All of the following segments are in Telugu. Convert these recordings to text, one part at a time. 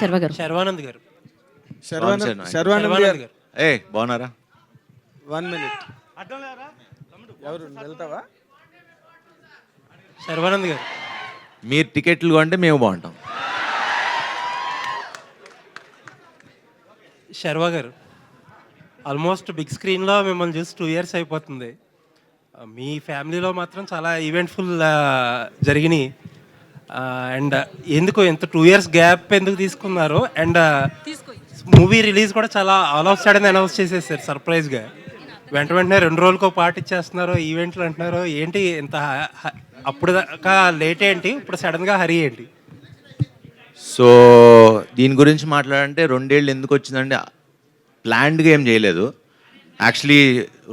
శర్వ గారు. శర్వానంద్ గారు. శర్వానంద్ గారు. ఏ బాగున్నారా? One minute. ఎవరు వెళ్తావా? శర్వానంద్ గారు. మీరు టికెట్లు కొంటే మేము బాగుంటాం. శర్వా గారు ఆల్మోస్ట్ బిగ్ స్క్రీన్లో మిమ్మల్ని చూసి టూ ఇయర్స్ అయిపోతుంది. మీ ఫ్యామిలీలో మాత్రం చాలా ఈవెంట్ఫుల్ జరిగినాయి. అండ్ ఎందుకు ఎంత టూ ఇయర్స్ గ్యాప్ ఎందుకు తీసుకున్నారు అండ్ మూవీ రిలీజ్ కూడా చాలా ఆల్ ఆఫ్ సడన్ అనౌన్స్ చేసేసారు సర్ప్రైజ్గా వెంట వెంటనే రెండు రోజులకో పాట ఇచ్చేస్తున్నారు ఈవెంట్లు అంటున్నారు ఏంటి ఇంత అప్పుడు దాకా లేట్ ఏంటి ఇప్పుడు సడన్గా హరి ఏంటి? సో దీని గురించి మాట్లాడంటే రెండేళ్ళు ఎందుకు వచ్చిందంటే ప్లాన్డ్గా ఏం చేయలేదు. యాక్చువల్లీ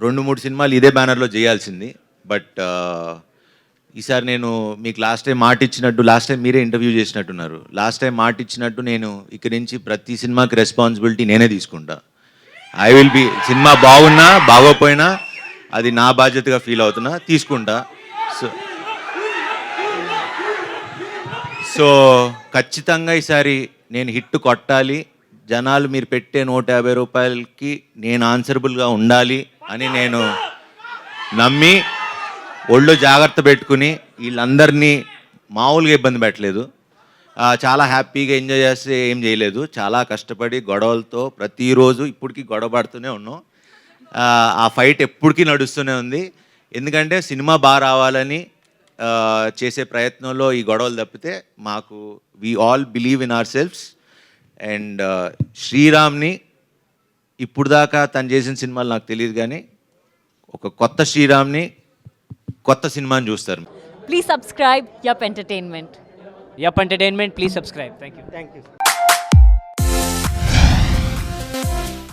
రెండు మూడు సినిమాలు ఇదే బ్యానర్లో చేయాల్సింది. బట్ ఈసారి నేను మీకు లాస్ట్ టైం మాట ఇచ్చినట్టు లాస్ట్ టైం మీరే ఇంటర్వ్యూ చేసినట్టున్నారు. లాస్ట్ టైం మాట ఇచ్చినట్టు నేను ఇక్కడి నుంచి ప్రతి సినిమాకి రెస్పాన్సిబిలిటీ నేనే తీసుకుంటా. ఐ విల్ బి సినిమా బాగున్నా బాగోపోయినా అది నా బాధ్యతగా ఫీల్ అవుతున్నా తీసుకుంటా. సో సో ఖచ్చితంగా ఈసారి నేను హిట్ కొట్టాలి. జనాలు మీరు పెట్టే నూట యాభై రూపాయలకి నేను ఆన్సరబుల్గా ఉండాలి అని నేను నమ్మి ఒళ్ళు జాగ్రత్త పెట్టుకుని వీళ్ళందరినీ మామూలుగా ఇబ్బంది పెట్టలేదు. చాలా హ్యాపీగా ఎంజాయ్ చేస్తే ఏం చేయలేదు. చాలా కష్టపడి గొడవలతో ప్రతిరోజు ఇప్పటికీ గొడవ పడుతూనే ఉన్నాం. ఆ, ఫైట్ ఎప్పటికీ నడుస్తూనే ఉంది. ఎందుకంటే సినిమా బాగా రావాలని చేసే ప్రయత్నంలో ఈ గొడవలు తప్పితే మాకు we all believe in ourselves and శ్రీరామ్ని ఇప్పుడు దాకా తను చేసిన సినిమాలు నాకు తెలియదు కానీ ఒక కొత్త శ్రీరామ్ని కొత్త సినిమాని చూస్తారు Please subscribe Yup Entertainment. Yup Entertainment, please subscribe. Thank you. Thank you